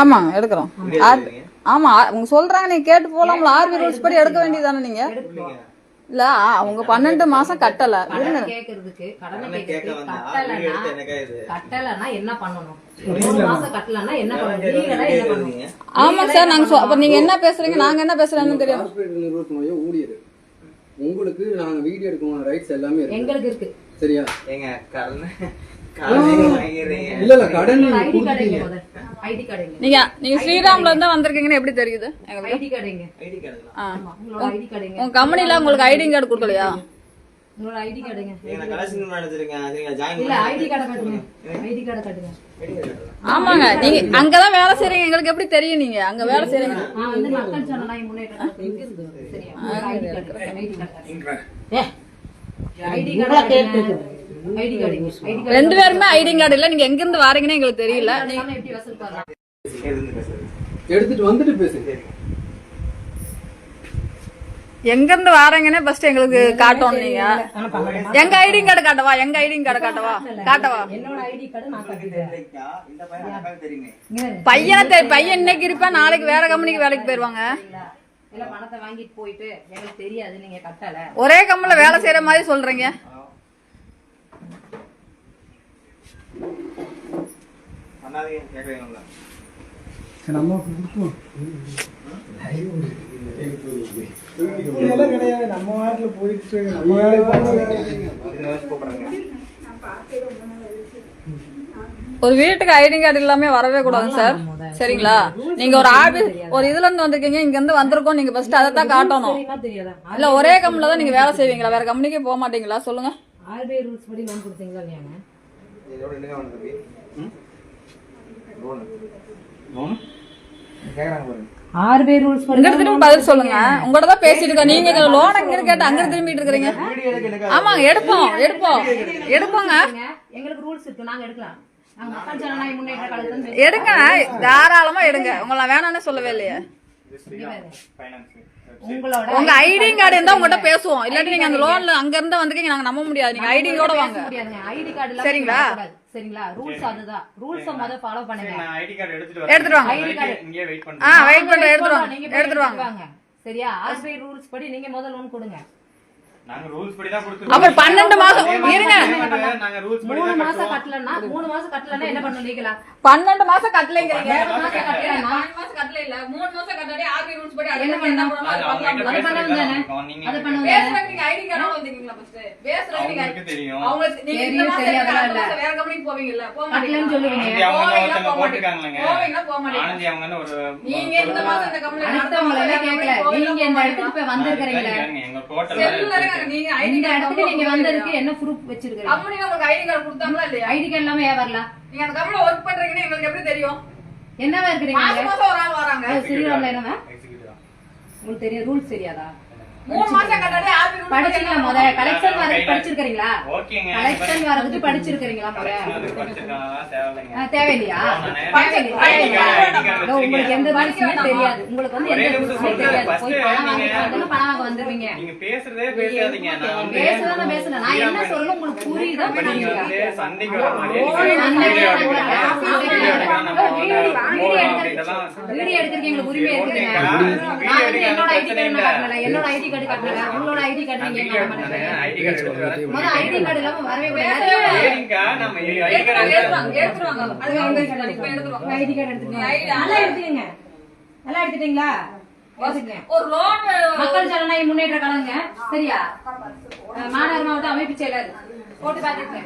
ஆமாங்க எடுக்கிறோம்? ஆமா அவங்க சொல்றாங்க நீங்க கேட்டு போலாம்ல ஆர்பி ரூல்ஸ் படி எடுக்க வேண்டியதானே நீங்க. இல்ல அவங்க பன்னெண்டு மாசம் கட்டல. கேக்குறதுக்கு கடனை கட்டலைன்னா என்ன பண்ணணும்? ஆமா சார் நாங்க அப்ப நீங்க என்ன பேசுறீங்க? நாங்க என்ன பேசுறேன்னு தெரியும். உங்களுக்கு நாங்க வீடியோ எடுக்கணும் ரைட்ஸ் எல்லாமே இருக்கு. எங்களுக்கு இருக்கு. சரியா? ஏங்க கடன் நீங்க நீங்க நீங்க ஸ்ரீராம்ல இருந்து வந்திருக்கீங்கன்னு எப்படி தெரியுது? எங்களுக்கு? ஐடி கார்டுங்க ஐடி கார்டுங்களா ஆ. ஆமா உங்களோட ஐடி கார்டுங்க உங்க கம்பெனில உங்களுக்கு ஐடி கார்டு கொடுக்கலையா? உங்களோட ஐடி கார்டுங்க ஏங்க நான் கலெக்ஷன் நினைச்சிருக்கேன் சரிங்க ஜாயின் இல்ல ஐடி கார்டை காட்டுங்க. ஐடி கார்டை காட்டுங்க. ஆமாங்க நீங்க அங்கதான் வேலை செய்றீங்க. எங்களுக்கு எப்படி தெரியும் நீங்க? அங்க வேலை செய்றீங்க. ஐடி கார்டு ரெண்டு பேருமே ஐடி கார்டு இல்ல. நீங்க எங்க இருந்து வாரீங்கன்னு எங்களுக்கு தெரியல. எடுத்துட்டு வந்துட்டு பேசுங்க எங்க இருந்து வாரீங்கன்னே ஃபர்ஸ்ட் எங்களுக்கு காட்டணும் நீங்க. எங்க ஐடி கார்டு காட்டவா? எங்க ஐடி கார்டு காட்டவா? காட்டவா? என்னோட ஐடி கார்டு நான் காட்டுறேன் இல்லைக்கா, இந்த பையன் பையனை தெ- பையன் இன்னைக்கு இருப்பேன் நாளைக்கு வேற கம்பெனிக்கு வேலைக்கு போயிருவாங்க. சரிங்களா? இல்ல. பணத்தை வாங்கிட்டு போயிட்டு எங்களுக்கு தெரியாது நீங்க கட்டல. ஒரே கம்பெனில வேலை செய்யற மாதிரி சொல்றீங்க. பண்ணாதீங்க நம்ம இதெல்லாம் கிடையாது. நம்ம போயிட்டு நம்ம ஒரு வீட்டுக்கு ஐடி கார்டு இல்லாம வரவே கூடாது சார். சரிங்களா? நீங்க ஒரு ஆபீஸ் ஒரு இதுல இருந்து வந்திருக்கீங்க இங்க இருந்து வந்திருக்கோம் நீங்க ஃபர்ஸ்ட் அதை தான் காட்டணும். இல்ல ஒரே கம்பெனில தான் நீங்க வேலை செய்வீங்களா? வேற கம்பெனிக்கே போக மாட்டீங்களா? சொல்லுங்க. ஆர்பிஐ ரூல்ஸ் படி லோன் கொடுத்தீங்களா இல்லையாங்க? ரூல்ஸ் இங்க திரும்பி பதில் சொல்லுங்க. உங்கள்ட்ட தான் பேசிட்டு இருக்கோம் நீங்க லோன் அங்க கேட்டு அங்க திரும்பிட்டு இருக்கிறீங்க ஆமாங்க எடுப்போம் எடுப்போம். எடுப்போங்க. எங்களுக்கு ரூல்ஸ் இருக்கு. நாங்க எடுக்கலாம். நாங்க மக்கள் ஜனநாயக முன்னேற்ற கழகத்துல எடுங்க. தாராளமா எடுங்க. உங்களை வேணாம்னு சொல்லவே இல்லையே. உங்க ஐடி கார்டு இருந்தா உங்ககிட்ட பேசுவோம். இல்லாட்டி நீங்க அந்த லோன்ல அங்க இருந்து வந்திருக்கீங்க நாங்க நம்ப முடியாது. நீங்க ஐடியோட வாங்க முடியாதுங்க ஐடி கார்டு சரிங்களா? சரிங்களா? ரூல்ஸ் அதுதான். ரூல்ஸ முத ஃபாலோ பண்ணுங்க. நான் ஐடி கார்டு எடுத்துட்டு எடுத்துட்டு வாங்க. ID card. இங்கே வெயிட் ஆ பண்ணுறேன் வெயிட் பண்றேன் எடுத்துட்டு வாங்க. நீங்க எடுத்துட்டு வாங்க. வாங்க. சரியா? ஆர்பிஐ ரூல்ஸ் படி நீங்க முதல் லோன் கொடுங்க. நாங்க ரூல்ஸ் படி தான் கொடுத்து அப்புறம் பன்னெண்டு மாசம் இருங்க. நாங்க ரூல்ஸ் படி மூணு தான் மாசம் கட்டலன்னா மூணு மாசம் கட்டலன்னா என்ன பண்ணணும் லீகலா பன்னெண்டு மாசம் கட்டலைங்கிறீங்க. மூணு மாசம் கட்டலன்னா மாசம் கட்டல இல்ல மூணு மாசம் கட்டாடி ஆர்பி ரூல்ஸ் படி என்ன? அது அது பண்ண பேசுறதுக்கு நீங்க ஐடி ஃபர்ஸ்ட் பேசுறதுக்கு தெரியும். இந்த மாசம் வேற கம்பெனிக்கு போவீங்கல்ல போக சொல்லுவீங்க. அவங்க போக ஆனந்தி அவங்க ஒரு நீங்க இந்த மாசம் இந்த கம்பெனி அடுத்தவங்களை எல்லாம் கேட்கல. நீங்க இந்த இடத்துக்கு போய் வந்திருக்கிறீங்களே. எங்க டோட்டல் நீங்க ஐடி இடத்துக்கு நீங்க வந்ததுக்கு என்ன ப்ரூஃப் வச்சிருக்கீங்க கம்பெனி உங்களுக்கு ஐடி கார்டு கொடுத்தாங்களா இல்லையா? ஐடி கார்டு இல்லாம ஏன் வரல? நீங்க அந்த கம்பெனில ஒர்க் பண்றீங்கன்னு எங்களுக்கு எப்படி தெரியும்? என்னவா இருக்கிறீங்க? மாசம் மாசம் ஒரு ஆள் வராங்க. ஸ்ரீராம்ல என்னவா? எக்ஸிக்யூட்டிவ் உங்களுக்கு தெரியும் ரூல்ஸ் தெரியாதா? மூணு மாசம் கட்டாடி ஆர்பி ரூல்ஸ் படிச்சீங்களா முத கலெக்ஷன் வரதுக்கு படிச்சிருக்கீங்களா ஓகேங்க. கலெக்ஷன் வரதுக்கு படிச்சிருக்கீங்களா? முத தேவையில்லையா? உங்களுக்கு எந்த. ரூல்ஸுமே தெரியாது. உங்களுக்கு வந்து எந்த. தெரியாது. போய் பணம் பணம் வாங்க வந்துருவீங்க. நீங்க பேசுறதே பேசாதீங்க. நான் வந்து பேசுறதா பேசல நான் என்ன சொல்ல உங்களுக்கு புரியுதா நீங்க சண்டைக்கு வர மாதிரி வீடியோ எடுக்கலாம். எடுக்கலாம் வீடியோ எடுக்கலாம் நம்ம வந்து வீடியோ போகலாம் எடுக்க- அப்படின்ட்டுலாம் வீடியோ எடுக்கிறதுக்கு எங்களுக்கு உரிமை வந்து என்னோட ஐடி என்னோட ஐடி கார்டு காட்டல உங்களோட ஐடி கார்டு நீங்க ஐடி கார்டு. முத ஐடி கார்டு இல்லாம வரவே கூடாது சரிங்கக்கா, நம்ம ஐடி கார்டு எடுத்துருவாங்க எடுத்து- எடுத்துருவாங்க அது அவங்க இஷ்டம். இப்ப எடுத்துருவாங்க ஐடி கார்டு எடுத்துக்கோங்க. ஐடி- நல்லா எடுத்துக்கங்க. நல்லா எடுத்துட்டீங்களா? எடுத்துக்கங்க ஒரு லோன் மக்கள் ஜனநாயக முன்னேற்ற கழகங்க. சரியா? மாநகர் மாவட்ட அமைப்பு செயலர். போட்டு பாத்துக்கங்க